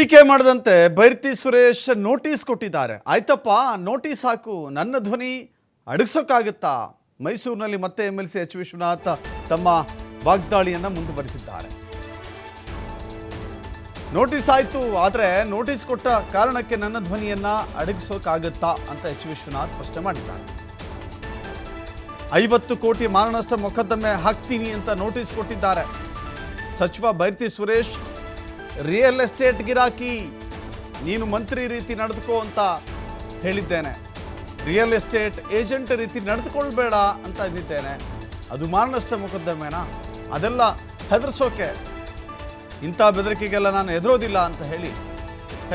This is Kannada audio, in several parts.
ಟೀಕೆ ಮಾಡದಂತೆ ಬೈರ್ತಿ ಸುರೇಶ್ ನೋಟಿಸ್ ಕೊಟ್ಟಿದ್ದಾರೆ. ಆಯ್ತಪ್ಪ, ನೋಟಿಸ್ ಹಾಕು. ನನ್ನ ಧ್ವನಿ ಅಡಗಿಸೋಕ್ಕಾಗುತ್ತಾ? ಮೈಸೂರಿನಲ್ಲಿ ಮತ್ತೆ M L C H Vishwanath ತಮ್ಮ ವಾಗ್ದಾಳಿಯನ್ನು ಮುಂದುವರಿಸಿದ್ದಾರೆ. ನೋಟಿಸ್ ಆಯಿತು, ಆದರೆ ನೋಟಿಸ್ ಕೊಟ್ಟ ಕಾರಣಕ್ಕೆ ನನ್ನ ಧ್ವನಿಯನ್ನ ಅಡಗಿಸೋಕ್ಕಾಗುತ್ತಾ? ಅಂತ ಎಚ್ ವಿಶ್ವನಾಥ್ ಸ್ಪಷ್ಟನೆ ಮಾಡಿದ್ದಾರೆ. ಐವತ್ತು ಕೋಟಿ ಮಾನನಷ್ಟ ಮೊಕದ್ದಮೆ ಹಾಕ್ತೀನಿ ಅಂತ ನೋಟಿಸ್ ಕೊಟ್ಟಿದ್ದಾರೆ. ಸಚಿವ ಬೈರ್ತಿ ಸುರೇಶ್ ರಿಯಲ್ ಎಸ್ಟೇಟ್ ಗಿರಾಕಿ, ನೀನು ಮಂತ್ರಿ ರೀತಿ ನಡೆದುಕೋ ಅಂತ ಹೇಳಿದ್ದೇನೆ. ರಿಯಲ್ ಎಸ್ಟೇಟ್ ಏಜೆಂಟ್ ರೀತಿ ನಡೆದುಕೊಳ್ಬೇಡ ಅಂತ ಇದ್ದಿದ್ದೇನೆ ಅದು ಮಾರಣಷ್ಟ ಮೊಕದ್ದಮೆನಾ? ಅದೆಲ್ಲ ಹೆದರ್ಸೋಕೆ? ಇಂಥ ಬೆದರಿಕೆಗೆಲ್ಲ ನಾನು ಹೆದರೋದಿಲ್ಲ ಅಂತ ಹೇಳಿ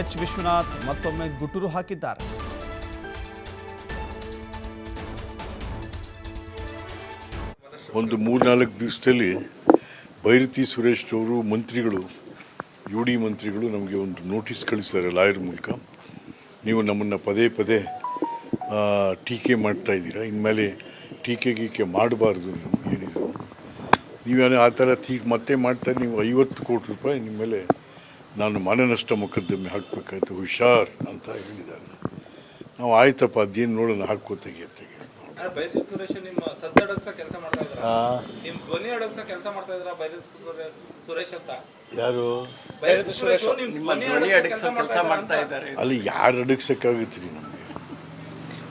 ಎಚ್ ವಿಶ್ವನಾಥ್ ಮತ್ತೊಮ್ಮೆ ಗುಟುರು ಹಾಕಿದ್ದಾರೆ. ಒಂದು ಮೂರ್ನಾಲ್ಕು ದಿವಸದಲ್ಲಿ ಭೈರತಿ ಸುರೇಶ್ ಅವರು ಮಂತ್ರಿಗಳು ಯು ಡಿ ಮಂತ್ರಿಗಳು ನಮಗೆ ಒಂದು ನೋಟಿಸ್ ಕಳಿಸ್ತಾರೆ ಲಾಯರ್ ಮೂಲಕ. ನೀವು ನಮ್ಮನ್ನು ಪದೇ ಪದೇ ಟೀಕೆ ಮಾಡ್ತಾ ಇದ್ದೀರಾ? ಇನ್ಮೇಲೆ ಟೀಕೆ ಗೀಕೆ ಮಾಡಬಾರ್ದು ನೀವು ಏನಿದ್ರು ನೀವೇನೋ ಆ ಥರ ತೀ ಮತ್ತೆ ಮಾಡ್ತಾ ನೀವು ಐವತ್ತು ಕೋಟಿ ರೂಪಾಯಿ ನಿಮ್ಮ ಮೇಲೆ ನಾನು ಮನನಷ್ಟ ಮೊಕದ್ದಮೆ ಹಾಕಬೇಕಾಯ್ತು. ಹುಷಾರ್ ಅಂತ ಹೇಳಿದ್ದಾರೆ. ನಾವು ಆಯ್ತಪ್ಪ, ಅದೇನು ನೋಡೋಣ ಹಾಕೋ ತೆಗಿಯೋ ತೆಗಿ ಬೈರಿ ಸುರೇಶ್ ನಿಮ್ಮ ಸದ್ದು ಕೆಲಸ ಮಾಡ್ತಾ ಇದ್ರ? ನಿಮ್ ಧ್ವನಿ ಅಡಗ್ಸೋ ಕೆಲಸ ಮಾಡ್ತಾ ಇದ್ರ ಬೈರಿ ಸುರೇಶ್ ಅಂತ? ಯಾರು? ಬೈರಿ ಸುರೇಶ್ ನಿಮ್ ಧ್ವನಿ ಅಡಗ್ಸೋ ಕೆಲಸ ಮಾಡ್ತಾ ಇದ್ದಾರೆ. ಅಲ್ಲಿ ಯಾರು ಅಡಗ್ಸಕ್ಕಾಗತ್ತೆ ರೀ ನಮಗೆ?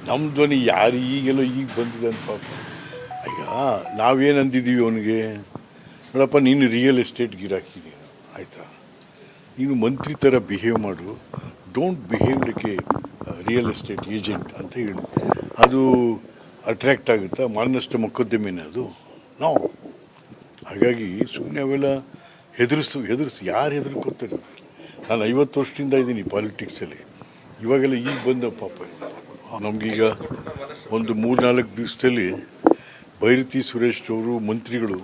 ನಮ್ಮ ಧ್ವನಿ ಯಾರು ಈಗೆಲ್ಲ ಈಗ ಬಂದಿದೆ ಅಂತ ಪಾಪ. ಈಗ ನಾವೇನು ಅಂದಿದ್ದೀವಿ ಅವನಿಗೆ? ನೋಡಪ್ಪ ನೀನು ರಿಯಲ್ ಎಸ್ಟೇಟ್ ಗಿರಾಕಿ ನೀನು ಆಯಿತಾ? ನೀನು ಮಂತ್ರಿ ಥರ ಬಿಹೇವ್ ಮಾಡು. Don't behave like a real estate agent ಅಂತ ಹೇಳಿ. ಅದು ಅಟ್ರ್ಯಾಕ್ಟ್ ಆಗುತ್ತಾ? ಮಾನನಷ್ಟ ಮೊಕದ್ದಮೆನೇ ಅದು? ನಾವು ಹಾಗಾಗಿ ಸುಮ್ಮನೆ ಅವೆಲ್ಲ ಹೆದರಿಸು ಹೆದರಿಸು. ಯಾರು ಹೆದರ್ಕೋತಾರೆ ನಾನು ಐವತ್ತು ವರ್ಷದಿಂದ ಇದ್ದೀನಿ ಪಾಲಿಟಿಕ್ಸಲ್ಲಿ ಇವಾಗೆಲ್ಲ ಈಗ ಬಂದ ಪಾಪ ನಮಗೀಗ ಒಂದು ಮೂರ್ನಾಲ್ಕು ದಿವಸದಲ್ಲಿ ಭೈರತಿ ಸುರೇಶ್ ಅವರು ಮಂತ್ರಿಗಳು